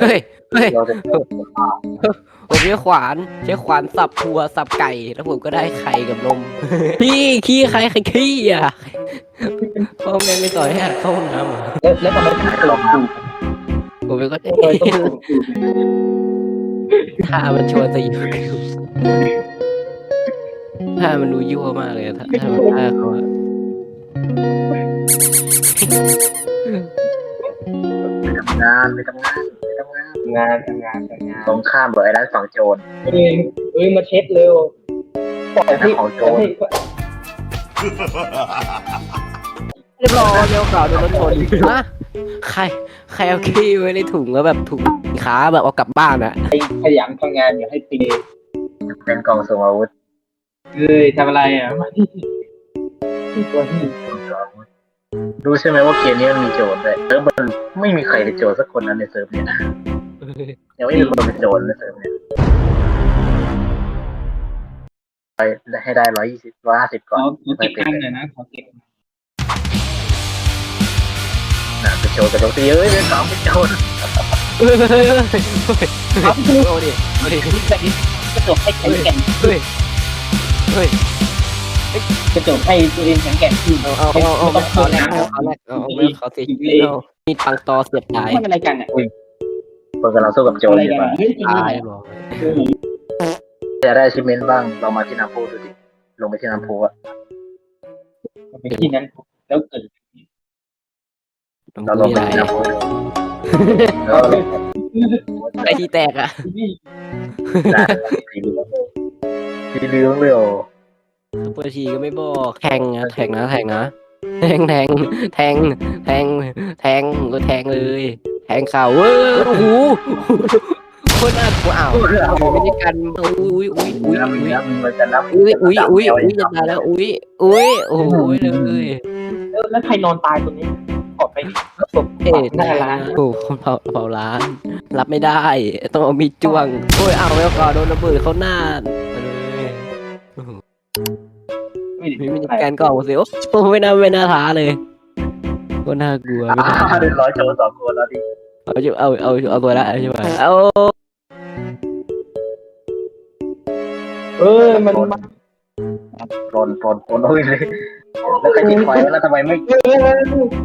เฮ้ย เฮ้ย เราจะผมใช้ขวานใช้ขวานสับทัวสับไก่ แล้วผมก็ได้ไข่กับนม พี่ขี้ใครใครขี้อะพ่อแม่ไม่ต่อยให้หัดเข้าห้องน้ำเหรอแล้วแล้วทำไมถึงลองดูผมเป็นก็เออต้องดูถ้ามันชวนจะอยู่ถ้ามันดูยั่วมากเลยอะถ้าถ้ามันท่าเขาอะ งานไปทำงานไปทำงานงานทำงานทำงานตรงข้ามกับไอ้ร้านฝั่งโจรเอ้ยเอ้ยมาเช็ดเร็วปล่อยที่ของโจรให้เรียบร้อยเลี้ยวขาวโดนรถชนฮะใครใครเอาขี้ไว้ในถุงแล้วแบบถุงขาแบบเอากลับบ้านอะขยันทำงานอย่าให้ตีเป็นกล่องส่งอาวุธเอ้ยทำอะไรอะมาที่ตัวที่กล่องส่งอาวุธ รู้ใช่ไหมว่าเกมนี้มันมีโจรด้วยเซิร์ฟมันไม่มีใครเป็นโจรสักคนนั้นในเซิร์ฟเนี่ยนะยังไม่มีคนเป็นโจรในเซิร์ฟเนี่ยไปให้ได้ร้อยยี่สิบร้อยห้าสิบขก่ออนขอเก็บตังค์หน่อยนะขอเก็บนะเป็นโจรแต่บางทีเอ้ยเป็นสองเป็นโจรเฮ้ยเฮ้ยเฮ้ยเฮ้ยเอาดิเอาดิกระจกให้แข็งแกร่งเฮ้ยเฮ้ย กระจกให้ตัวเองแข็งแกร่งขึ้นเอาเอาเอาเอาเอาแรกเอาเอาแรกเอาเอาไม่เขาเสียชีวิตเอามีดปังตอเสียบตายทำอะไรกันอะคนกำลังสู้กับโจรอะไรอยู่กันว่าเฮ้ยตายหรอจะได้ชิมเมนต์บ้าง เรามาที่น้ำพุดูดิ ลงไปที่น้ำพุอะไปที่นั้นแล้วเกิดเราลงไปที่น้ำพุแล้วไอที่แตกอะได้สีเหลืองสีเหลืองเลยโอ ซุปเปอร์ทีก็ไม่บอกแทงนะแทงนะแทงนะแทงแทงแทงแทงแทงก็แทงเลย แทงเข่าเว้ยโอ้โหคนน่ากลัวอ้าวไม่ได้กันอุ้ยอุ้ยอุ้ยน้ำอุ้ยน้ำมันจะน้ำอุ้ยอุ้ยอุ้ยอุ้ยจะตายแล้วอุ้ยอุ้ยโอ้ยเลยแล้วใครนอนตายตรงนี้ออกไปเอ๊ะหน้าน่าร้านโอ้คนเผาเผาร้าน รับไม่ได้ ต้องเอามีดจ้วงโอ้ยเอาแล้วก็โดนระเบิดเขาหน้าเลย ไม่ไม่ได้มีแกนก็เอาสิโอ้ไม่น่าไม่น่าท้าเลยก็น่ากลัวไม่อ่าน่าเดือดร้อยโจรสองคนแล้วดิเอาจะเอาเอาเอาตัวละใช่ไหมเอาเออมันมันปลนปลนปลนโอ้ยเลยแล้วใครทิ้งไว้แล้วทำไมไม่เออ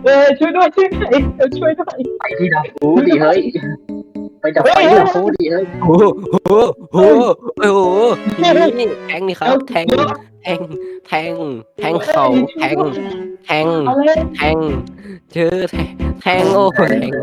เออช่วยด้วยช่วยด้วยเออช่วยด้วยไปที่น้ำพุดิเฮ้ยไปจับไฟที่น้ำพุดิเฮ้ยโอ้โหโอ้โหโอ้โหนี่แทงนี่ครับแทง แทง แทง แทงเข่าแทง แทง เอาเลย แทง เจอแทง แทงโอ้แทง